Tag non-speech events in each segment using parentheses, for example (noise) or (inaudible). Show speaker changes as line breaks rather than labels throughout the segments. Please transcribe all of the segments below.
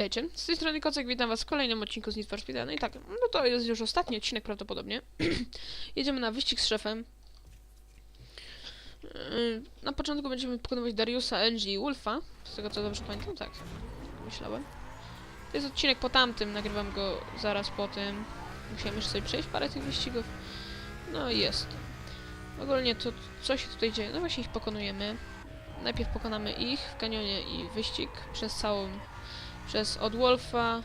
Witajcie, z tej strony Kocek, witam was w kolejnym odcinku z Need for. No i tak, no to jest już ostatni odcinek prawdopodobnie. (clears throat) Jedziemy na wyścig z szefem. Yy, Na początku będziemy pokonywać Dariusa, Angie i Wolfa, z tego co dobrze pamiętam, tak, myślałem. To jest odcinek po tamtym, nagrywam go zaraz po tym. Musiałem jeszcze sobie przejść parę tych wyścigów. No i jest. Ogólnie to, co się tutaj dzieje? No właśnie ich pokonujemy. Najpierw pokonamy ich w kanionie i wyścig przez całą przez od Wolfa,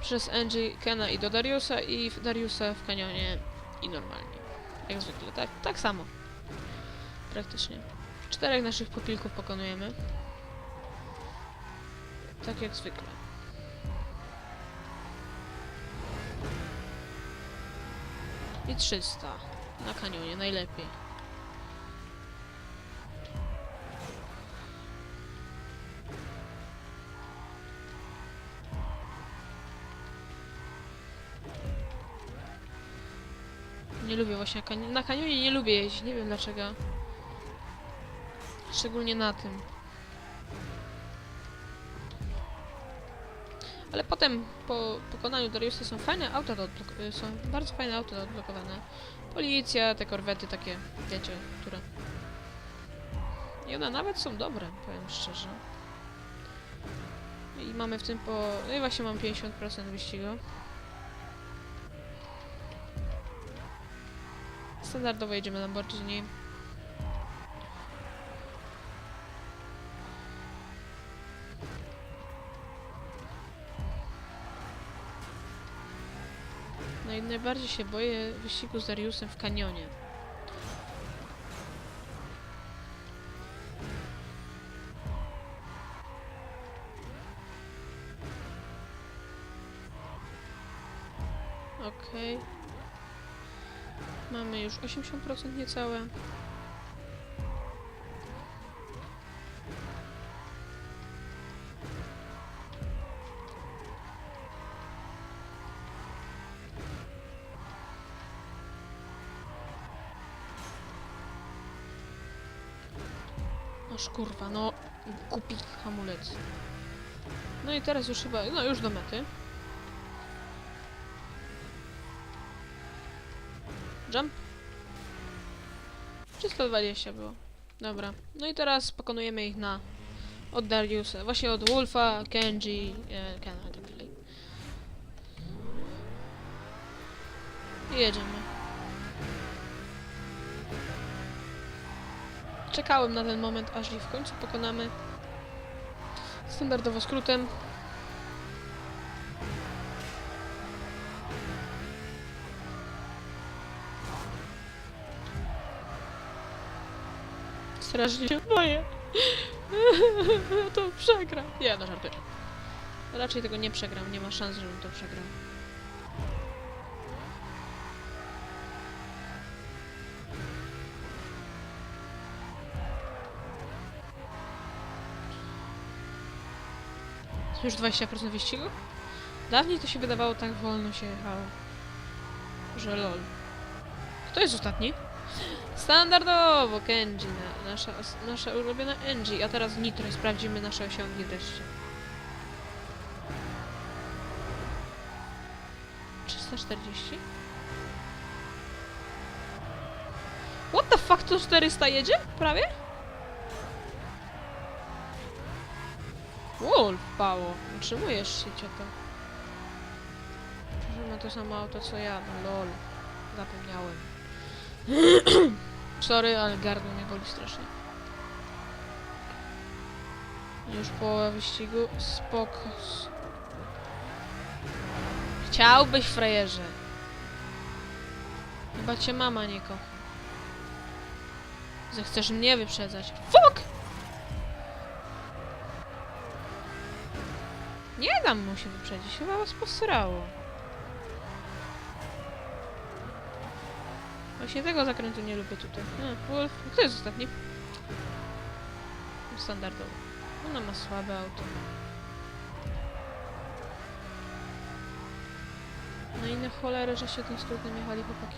przez Angie, Kena i do Dariusa i Dariusa w kanionie i normalnie. Jak zwykle, tak, tak samo. Praktycznie. Czterech naszych popilków pokonujemy. Tak jak zwykle. I 300 na kanionie, najlepiej. Nie lubię właśnie kani na kanionie nie lubię jeździć, nie wiem dlaczego. Szczególnie na tym. Ale potem po pokonaniu Dariusa są fajne auta do odblok- są bardzo fajne auta do odblokowane. Policja, te korwety takie, wiecie, które. I one nawet są dobre, powiem szczerze. I mamy w tym po. No i właśnie mam 50% wyścigu. Standardowo jedziemy Lamborghini. No i najbardziej się boję wyścigu z Dariusem w kanionie. Okej. Mamy już 80% niecałe. Aż kurwa, no kupi hamulec. No i teraz już chyba, no już do mety. Jump. 320 było. Dobra. No i teraz pokonujemy ich na... Od Dariusa. Właśnie od Wolfa, Kenji, e, Kena i tak dalej. I jedziemy. Czekałem na ten moment, aż ich w końcu pokonamy. Standardowo skrótem. Strasznie się boję. (laughs) to przegram. Nie, no żartuję. Raczej tego nie przegram, nie ma szans, żebym to przegrał. Już 20% wyścigu? Dawniej to się wydawało tak wolno się jechało. Że lol. Kto jest ostatni? Standardowo Kenji, na, nasza, nasza ulubiona Angie, a teraz Nitro i sprawdzimy nasze osiągi wreszcie. 340? What the fuck, to 400 jedzie? Prawie? Wolf, Pało, utrzymujesz się. Że ma to samo auto co ja, no lol. Zapomniałem. (clears throat) Sorry, ale gardło mnie boli strasznie. Już połowa wyścigu. Spoko. Chciałbyś, frajerze. Chyba cię mama nie kocha. Zechcesz mnie wyprzedzać. Fuck! Nie dam mu się wyprzedzić, chyba was posrało. Właśnie tego zakrętu nie lubię tutaj. A, Wolf. Kto jest ostatni? Standardowo. Ona ma słabe auto. No i na cholerę, że się tym skrótem jechali chłopaki.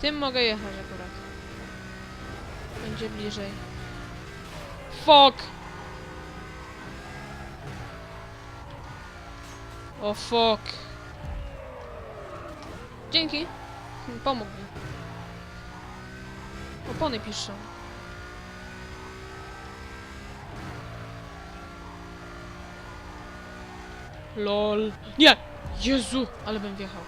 Tym mogę jechać akurat. Będzie bliżej. Fuck! O fuck. Dzięki. Pomógł mi. Opony piszą. LOL. Nie! Jezu! Ale bym wjechał.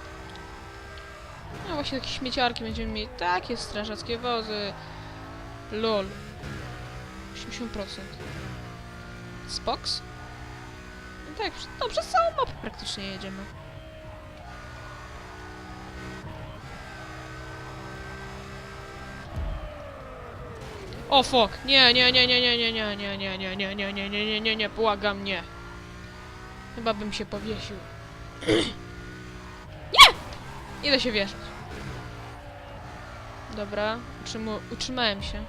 No właśnie takie śmieciarki będziemy mieć. Takie strażackie wozy. LOL. 80%. Spox? No tak, przez całą mapę praktycznie jedziemy. O fuck! Nie, nie, nie, nie, nie, nie, nie, nie, nie, nie, nie, nie, nie, nie, nie, nie, nie, błagam, nie. Chyba bym się powiesił. Nie! Idę się wieszać. Dobra, utrzymu utrzymałem się.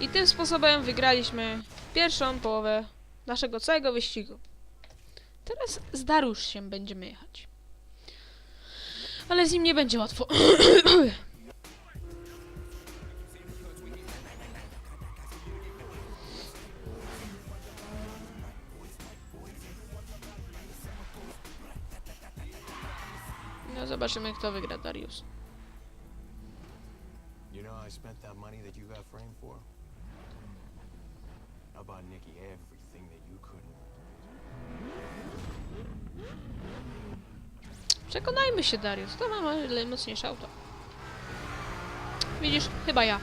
I tym sposobem wygraliśmy pierwszą połowę naszego całego wyścigu. Teraz z Darusziem będziemy jechać. Ale z nim nie będzie łatwo. (clears throat) No zobaczymy kto wygra Darius.
You know, I spent that money that you got framed for. I bought Nikki everything that you couldn't.
Przekonajmy się Darius, to ma mocniejsze auto. Widzisz, chyba ja.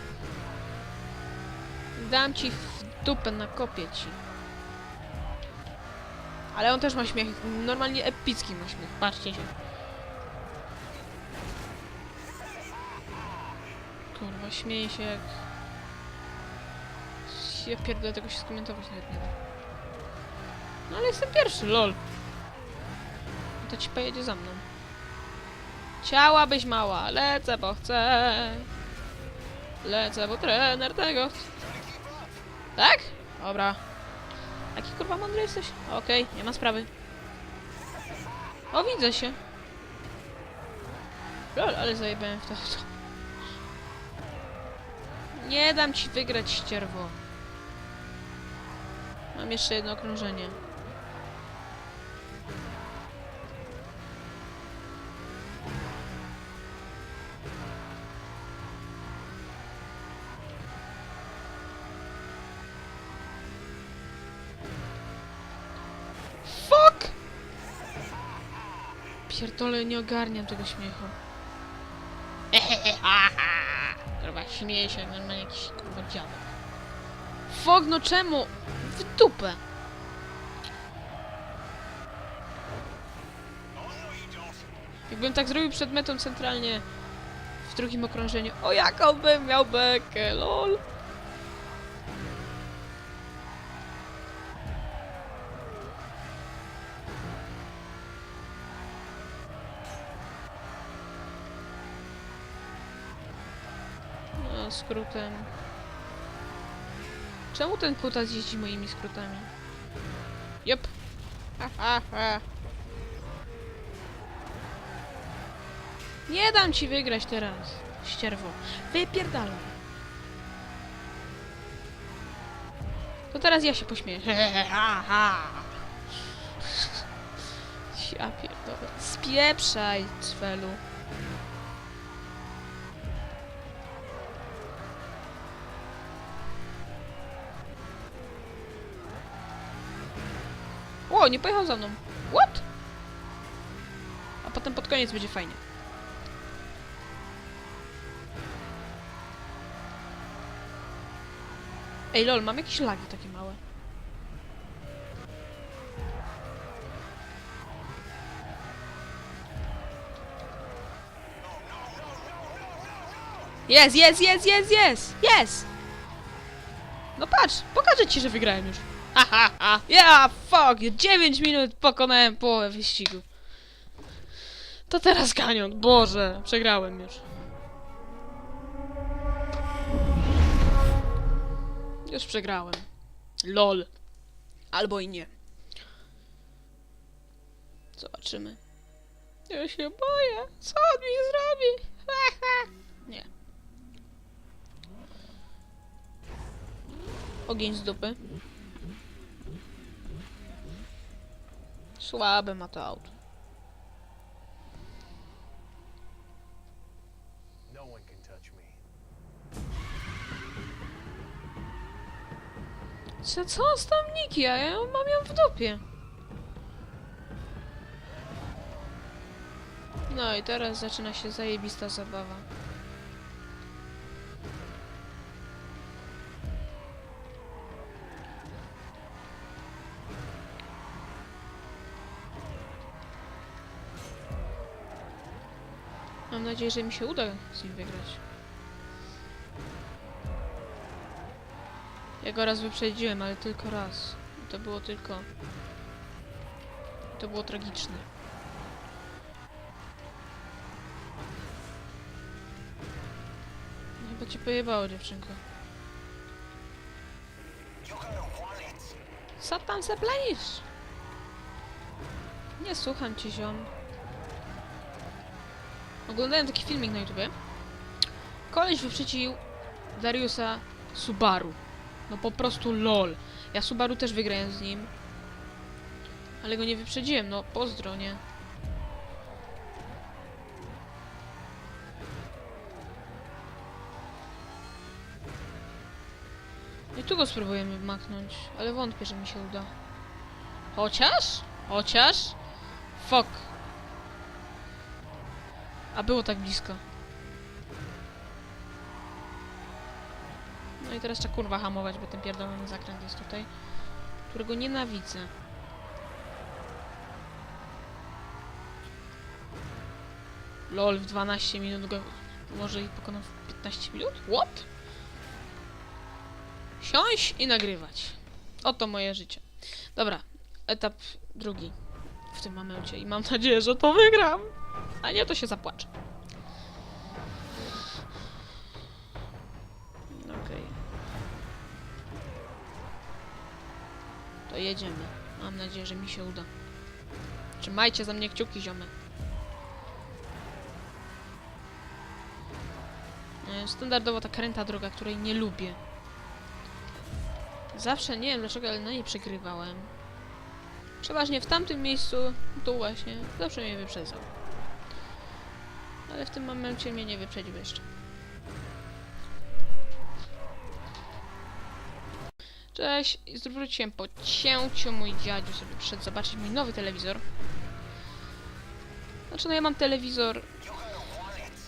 Dam ci w dupę, nakopię ci. Ale on też ma śmiech, normalnie epicki ma śmiech, patrzcie się. Kurwa, śmieje się jak... Ja pierdolę, tego się skomentować nawet nie da. No ale jestem pierwszy, lol. To ci pojedzie za mną. Chciałabyś mała, lecę, bo chcę. Lecę, bo trener tego. Tak? Dobra. Jaki kurwa mądry jesteś? Okej, nie ma sprawy. O, widzę się. Lol, ale zajebałem w to. Nie dam ci wygrać, ścierwo. Mam jeszcze jedno okrążenie. Fuck! Pierdolę, nie ogarniam tego śmiechu. (laughs) Kurwa, śmieje się normalnie jakiś kurwa dziadek. Fuck, no czemu? W dupę. Jakbym tak zrobił przed metą centralnie w drugim okrążeniu. O jaką bym miał bekę, lol. Skrótem. Czemu ten kutas jeździ moimi skrótami? Jop. Ha, ha, ha. Nie dam ci wygrać teraz, ścierwo. Wypierdalaj. To teraz ja się pośmieję. (laughs) Ha, ha. Ja pierdolę. Spieprzaj, cwelu. O, nie pojechał za mną. What? A potem pod koniec będzie fajnie. Ej, lol, mam jakieś lagi takie małe. Jest, jest, jest, jest, jest, jest! No patrz, pokażę ci, że wygrałem już. (laughs) Ha ha fuck! 9 minut pokonałem połowę wyścigu. To teraz kanion, Boże, przegrałem już. Już przegrałem. LOL. Albo i nie. Zobaczymy. Ja się boję. Co on mi zrobi? (laughs) nie. Ogień z dupy. Słabe ma to auto.
No.
Co, co z tam Niki? Ja ją mam ją w dupie. No i teraz zaczyna się zajebista zabawa. Mam nadzieję, że mi się uda z nim wygrać. Ja go raz wyprzedziłem, ale tylko raz. I to było tylko... To było tragiczne. Chyba cię pojebało, dziewczynko. Co tam zaplenisz? Nie słucham cię, ziom. Oglądałem taki filmik na YouTubie. Koleś wyprzedził Dariusa Subaru. No po prostu lol. Ja Subaru też wygrałem z nim. Ale go nie wyprzedziłem, no pozdro, nie? I tu go spróbujemy maknąć, ale wątpię, że mi się uda. Chociaż? Chociaż? Fuck. A było tak blisko. No i teraz trzeba kurwa hamować, bo ten pierdolony zakręt jest tutaj. Którego nienawidzę. LOL w 12 minut go... Może ich pokonam w 15 minut? What? Siąść i nagrywać. Oto moje życie. Dobra, etap drugi w tym momencie i mam nadzieję, że to wygram. A nie, to się zapłaczę. Okej. To jedziemy. Mam nadzieję, że mi się uda. Trzymajcie za mnie kciuki, ziomy. E, Standardowo ta kręta droga, której nie lubię. Zawsze, nie wiem dlaczego, ale na niej przegrywałem. Przeważnie w tamtym miejscu, tu właśnie, zawsze mnie wyprzedzał. Ale w tym momencie mnie nie wyprzedził jeszcze. Cześć, zwróciłem po cięciu mój dziadziu sobie przyszedł zobaczyć mój nowy telewizor. Znaczy no ja mam telewizor...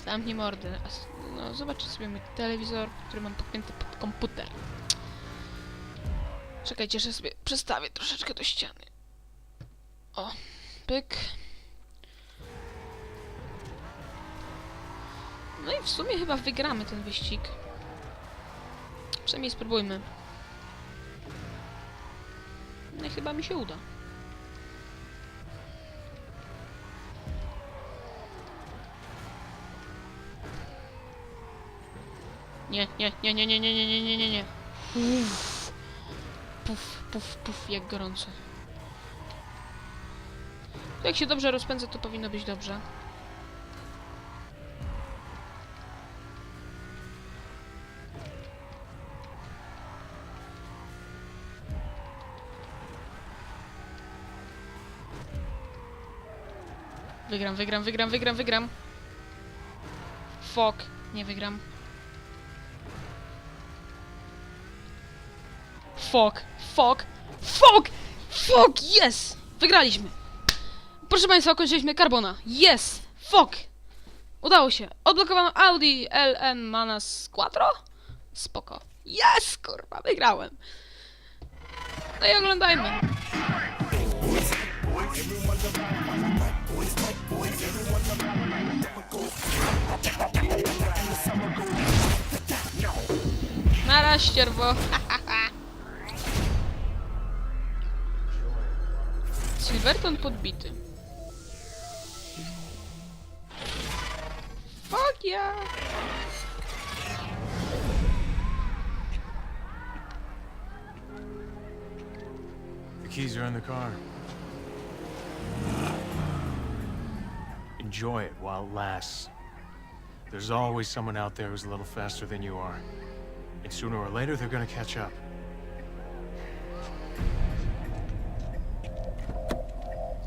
Zamknij mordę. a s- No zobaczcie sobie mój telewizor, który mam podpięty pod komputer. Czekajcie, że sobie przestawię troszeczkę do ściany. O, pyk. No i w sumie chyba wygramy ten wyścig. Przynajmniej spróbujmy. No i chyba mi się uda. Nie, nie, nie, nie, nie, nie, nie, nie, nie, nie, nie. Puf, puf, puf, jak gorąco. Jak się dobrze rozpędzę, to powinno być dobrze. Wygram, wygram, wygram, wygram, wygram. Fuck, nie wygram. Fuck, fuck, fuck, fuck, yes! Wygraliśmy! Proszę Państwa, kończyliśmy Carbona. Yes! Fuck! Udało się. Odblokowano Audi LN Manas Quattro? Spoko. Yes! Kurwa, wygrałem. No i oglądajmy. Nara, ścierwo. Silverton podbity. Fuck yeah!
The keys are in the car. enjoy it while it lasts. There's always someone out there who's a little faster than you are. And sooner or later, they're gonna catch up.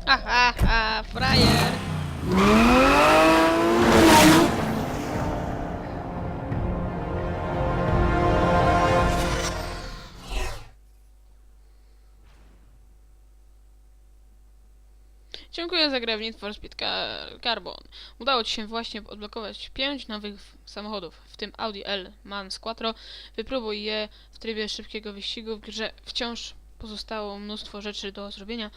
Ha ha ha, Brian! (laughs) za grę w Need for Speed Car Carbon. Udało Ci się właśnie odblokować 5 nowych samochodów, w tym Audi L Mans Quattro. Wypróbuj je w trybie szybkiego wyścigu, w grze wciąż pozostało mnóstwo rzeczy do zrobienia.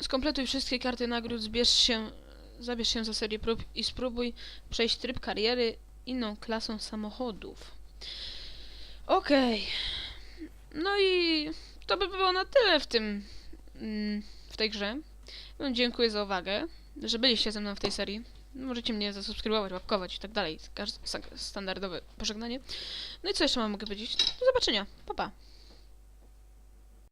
Skompletuj wszystkie karty nagród, zbierz się, zabierz się za serię prób i spróbuj przejść tryb kariery inną klasą samochodów. Okej. No i to by było na tyle w tym mm, w tej grze. No, dziękuję za uwagę, że byliście ze mną w tej serii. Możecie mnie zasubskrybować, łapkować i tak dalej. Standardowe pożegnanie. No i co jeszcze mam mogę powiedzieć? Do zobaczenia. Pa, pa.